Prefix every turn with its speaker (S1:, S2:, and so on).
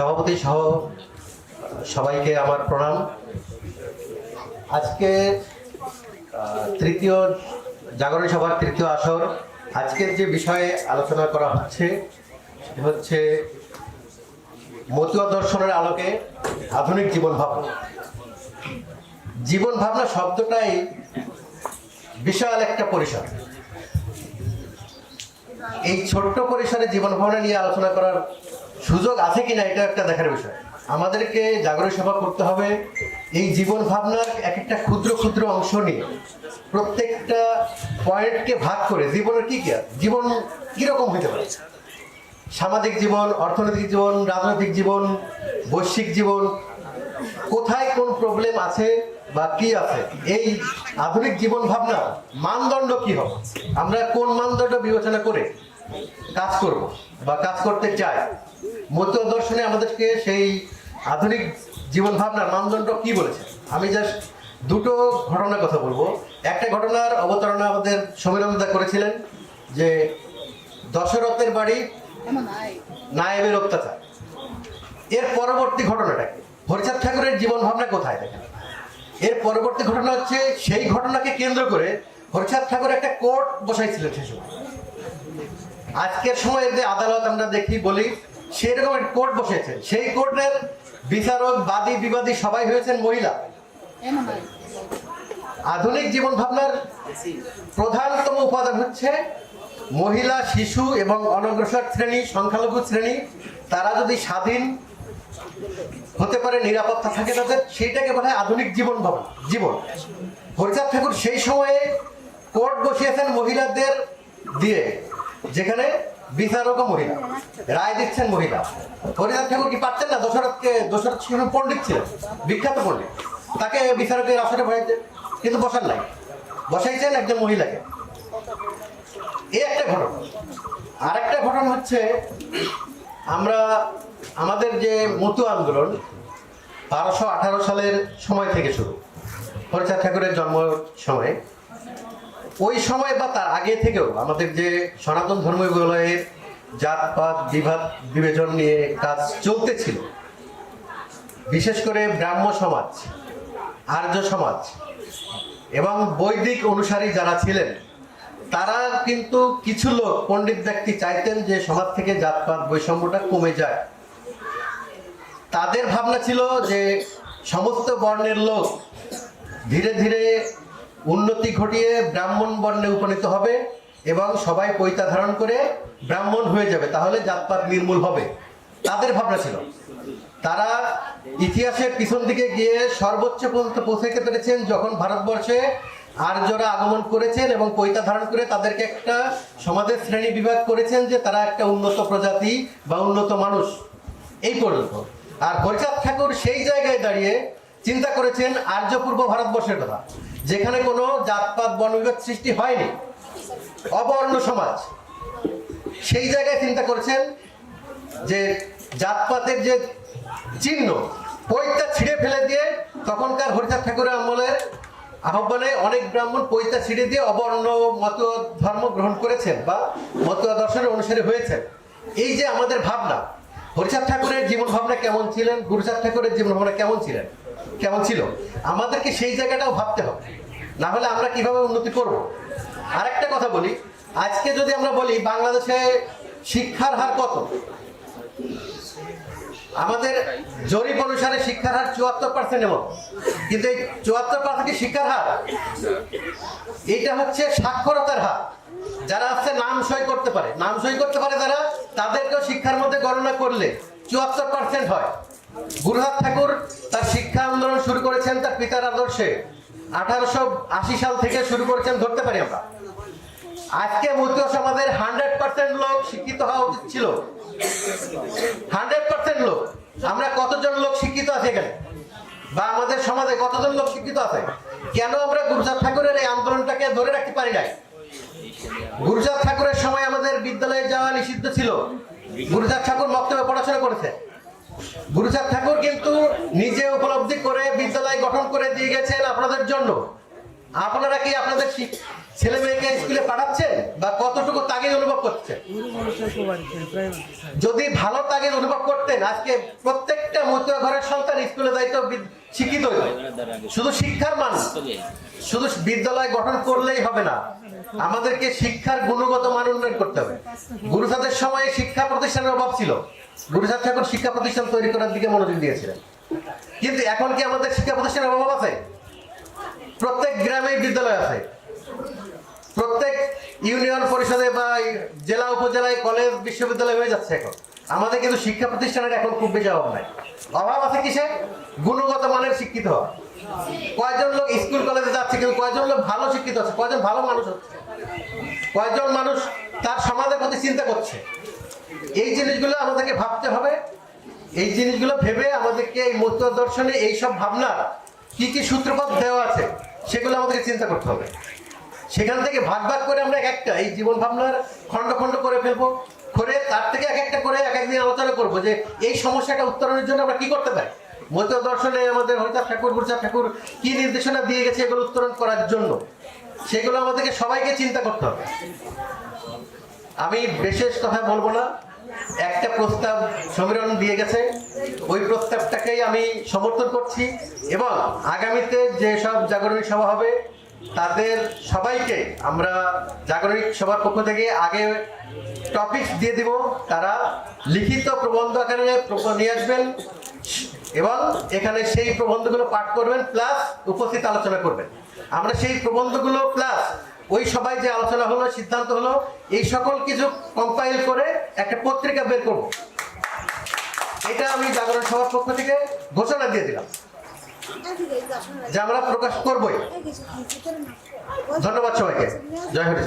S1: সভাপতি সহ সবাইকে আমার প্রণাম। আজকে তৃতীয়, জাগরণ সভার তৃতীয় আসর। আজকের যে বিষয়ে আলোচনা করা হচ্ছে হচ্ছে মতুয়া দর্শনের আলোকে আধুনিক জীবন ভাবনা। জীবন ভাবনা শব্দটাই বিশাল একটা পরিসর। এই ছোট্ট পরিসরে জীবন ভাবনা নিয়ে আলোচনা করার সুযোগ আছে কিনা এটা একটা দেখার বিষয়। আমাদেরকে জাগরণ সভা করতে হবে। এই জীবন ভাবনার এক একটা ক্ষুদ্র ক্ষুদ্র অংশ নিয়ে প্রত্যেকটা পয়েন্টকে ভাগ করে জীবনের কি কি জীবন কীরকম হতে পারে? সামাজিক জীবন, অর্থনৈতিক জীবন, রাজনৈতিক জীবন, বৈশ্বিক জীবন, কোথায় কোন প্রবলেম আছে বা কি আছে? এই আধুনিক জীবন ভাবনা মানদণ্ড কি হবে? আমরা কোন মানদণ্ড বিবেচনা করে কাজ করব বা কাজ করতে চাই। মধ্য দর্শনে আমাদেরকে সেই আধুনিক জীবন ভাবনার মানদণ্ড কি বলেছে? আমি জাস্ট দুটো ঘটনার কথা বলব। একটা ঘটনার অবতারণা আমাদের সমীরন্দা করেছিলেন যে দশরথের বাড়ি নায়েবের অত্যাচার। এর পরবর্তী ঘটনাটা কি? হরিচাঁদ ঠাকুরের জীবন ভাবনা কোথায় দেখেন? এর পরবর্তী ঘটনা হচ্ছে সেই ঘটনাকে কেন্দ্র করে হরিচাঁদ ঠাকুর একটা কোর্ট বসাইছিলেন সে সময়। আজকের সময়ে যে আদালত আমরা দেখি বলি, সেরকম একটা কোর্ট বসেছেন সেই কোর্টের বিচারক, বাদী, বিবাদী সবাই হয়েছেন মহিলা। আধুনিক জীবন ভাবনার প্রধানতম উপাদান হচ্ছে মহিলা, শিশু এবং অনগ্রসর শ্রেণি, সংখ্যালঘু শ্রেণি। তারা যদি স্বাধীন হতে পারে, নিরাপত্তা থাকে তাদের সেইটাকে বলা আধুনিক জীবন ভাবনা জীবন। হরিচাঁদ ঠাকুর সেই সময়ে কোর্ট বসিয়েছেন মহিলাদের দিয়ে। যেখানে বিচারকও মহিলা। রায় দিচ্ছেন মহিলা। হরিচাঁদ ঠাকুর কি পারতেন না? দশরথকে দশরথ ছিল পণ্ডিত ছিলেন। বিখ্যাত পণ্ডিত। তাকে বিচারকের আসরে বসাইতে কিন্তু বসার নাই। বসাইছেন একজন মহিলাকে। এই একটা ঘটনা। আরেকটা ঘটনা হচ্ছে, আমরা আমাদের যে মতু আন্দোলন, বারোশো আঠারো সালের সময় থেকে শুরু। হরিচাঁদ ঠাকুরের জন্ম সময়। ওই সময় বা তার আগে থেকেও আমাদের যে সনাতন ধর্মবিলয়ের জাতপাত বিভাগ বিবেচন নিয়ে কাজ চলতেছিল। বিশেষ করে ব্রাহ্ম সমাজ, আর্য সমাজ এবং বৈদিক অনুসারী যারা ছিলেন, তারা কিন্তু কিছু লোক, পণ্ডিত ব্যক্তি চাইতেন যে সমাজ থেকে জাতপাত বৈষম্যটা কমে যায়। তাদের ভাবনা ছিল যে সমস্ত বর্ণের লোক ধীরে ধীরে উন্নতি ঘটিয়ে ব্রাহ্মণ বর্ণে উপনীত হবে এবং সবাই পৈতা ধারণ করে ব্রাহ্মণ হয়ে যাবে, তাহলে জাতপাত নির্মূল হবে। তাদের ভাবনা ছিল। তারা ইতিহাসের পিছন দিকে গিয়ে সর্বোচ্চ পর্যন্ত পৌঁছাইতে পেরেছেন যখন ভারতবর্ষে আর্যরা আগমন করেছেন এবং পৈতা ধারণ করে তাদেরকে একটা সমাজের শ্রেণি বিভাগ করেছেন যে তারা একটা উন্নত প্রজাতি বা উন্নত মানুষ। এই পর্যন্ত। আর হরিচাঁদ ঠাকুর সেই জায়গায় দাঁড়িয়ে চিন্তা করেছেন আর্য পূর্ব ভারতবর্ষের কথা। যেখানে কোনো জাতপাত বর্ণবিভাগ সৃষ্টি হয়নি। অবর্ণ সমাজ। সেই জায়গায় চিন্তা করেছেন যে জাতপাতের যে চিহ্ন, পৈতা ছিঁড়ে ফেলে দিয়ে তখনকার হরিচাঁদ ঠাকুরের আমলের আহ্বানে অনেক ব্রাহ্মণ পৈতা ছিঁড়ে দিয়ে অবর্ণ মত ধর্ম গ্রহণ করেছেন বা মত দর্শনের অনুসারী হয়েছেন। এই যে আমাদের ভাবনা, হরিচাঁদ ঠাকুরের জীবন ভাবনা কেমন ছিলেন, গুরুচাঁদ ঠাকুরের জীবন ভাবনা কেমন ছিলেন? কেমন ছিল? আমাদেরকে সেই জায়গাটাও ভাবতে হবে। না হলে আমরা কীভাবে উন্নতি করব? আরেকটা কথা বলি, আজকে যদি আমরা বলি বাংলাদেশে শিক্ষার হার কত? আমাদের জরিপ অনুসারে শিক্ষার হার চুয়াত্তর পার্সেন্ট এমন কিন্তু এই চুয়াত্তর পার্সেন্ট শিক্ষার হার? এটা হচ্ছে সাক্ষরতার হার। যারা আছে নাম সই করতে পারে। নাম সই করতে পারে যারা তাদেরকেও শিক্ষার মধ্যে গণনা করলে চুয়াত্তর পার্সেন্ট হয়। গুরুহাত ঠাকুর তার শিক্ষা আন্দোলন শুরু করেছেন তার পিতার আদর্শে। আঠারোশো আশি সাল থেকে শুরু করেছেন, ধরতে পারি আমরা। আজকে মধ্য সমাজের হান্ড্রেড পার্সেন্ট লোক শিক্ষিত হওয়া উচিত ছিল। হান্ড্রেড পার্সেন্ট লোক। আমরা কতজন লোক শিক্ষিত আছে এখানে? বা আমাদের সমাজে কতজন লোক শিক্ষিত আছে? কেন আমরা গুরুচাঁদ ঠাকুরের এই আন্দোলনটাকে ধরে রাখতে পারি নাই? গুরুচাঁদ ঠাকুরের সময় আমাদের বিদ্যালয়ে যাওয়া নিষিদ্ধ ছিল। গুরুচাঁদ ঠাকুর বক্তব্যে পড়াশোনা করেছে গুরুচাঁদ ঠাকুর কিন্তু নিজে উপলব্ধি করে বিদ্যালয় গঠন করে দিয়ে গেছেন আপনাদের জন্য। আপনারা কি আপনাদের ছেলে মেয়েকে স্কুলে পাঠাচ্ছেন? বা কতটুকু তাগিদ অনুভব করছেন যদি ভালো অনুভব করতেন, আজকে প্রত্যেকটা ঘরের সন্তান স্কুলে যাইতো শিক্ষিত শুধু শিক্ষার শুধু বিদ্যালয় গঠন করলেই হবে না। আমাদেরকে শিক্ষার গুণগত মান উন্নয়ন করতে হবে। গুরুসাদের সময়ে শিক্ষা প্রতিষ্ঠানের অভাব ছিল। গুরুসাদ ঠাকুর শিক্ষা প্রতিষ্ঠান তৈরি করার দিকে মনোযোগ দিয়েছিলেন। কিন্তু এখন কি আমাদের শিক্ষা প্রতিষ্ঠানের অভাব আছে? প্রত্যেক গ্রামে বিদ্যালয় আছে। প্রত্যেক ইউনিয়ন পরিষদে বা জেলা, উপজেলায়, কলেজ, বিশ্ববিদ্যালয় হয়ে যাচ্ছে এখন। আমাদের কিন্তু শিক্ষা প্রতিষ্ঠানের এখন খুব বেশি অভাব নাই। অভাব আছে কিসে? গুণগত মানের শিক্ষিত হওয়া। লোক স্কুল, কলেজে যাচ্ছে, কিন্তু কয়জন লোক ভালো শিক্ষিত আছে কয়জন ভালো মানুষ হচ্ছে? কয়জন মানুষ তার সমাজের প্রতি চিন্তা করছে? এই জিনিসগুলো আমাদেরকে ভাবতে হবে। এই জিনিসগুলো ভেবে আমাদেরকে এই মধ্য দর্শনে এইসব ভাবনার কি কি সূত্রপাত দেওয়া আছে, সেগুলো আমাদেরকে চিন্তা করতে হবে। সেখান থেকে ভাগ ভাগ করে আমরা এক একটা এই জীবন ভাবনার খণ্ড খণ্ড করে ফেলব, করে তার থেকে এক একটা করে এক একদিন আলোচনা করব যে এই সমস্যাটা উত্তরণের জন্য আমরা কি করতে পারি? মধ্য দর্শনে আমাদের হরিচাঁদ ঠাকুর গুরুচাঁদ ঠাকুর কি নির্দেশনা দিয়ে গেছে এগুলো উত্তরণ করার জন্য? সেগুলো আমাদেরকে সবাইকে চিন্তা করতে হবে। আমি বিশেষ কথা বলব না, একটা প্রস্তাব সমীরণ দিয়ে গেছে, ওই প্রস্তাবটাকেই আমি সমর্থন করছি এবং আগামীতে যে সব জাগরণী সভা হবে তাদের সবাইকে আমরা জাগরণী সভার পক্ষ থেকে আগে টপিকস দিয়ে দিব। তারা লিখিত প্রবন্ধ আকারে নিয়ে আসবেন এবং এখানে সেই প্রবন্ধগুলো পাঠ করবেন প্লাস উপস্থিত আলোচনা করবেন। আমরা সেই প্রবন্ধগুলো প্লাস ওই সবাই যে আলোচনা হলো, সিদ্ধান্ত হলো, এই সকল কিছু কম্পাইল করে একটা পত্রিকা বের করব। এটা আমি জাগরণ সভার পক্ষ থেকে ঘোষণা দিয়ে দিলাম। যে আমরা প্রকাশ করবই। ধন্যবাদ সবাইকে। জয়
S2: হরি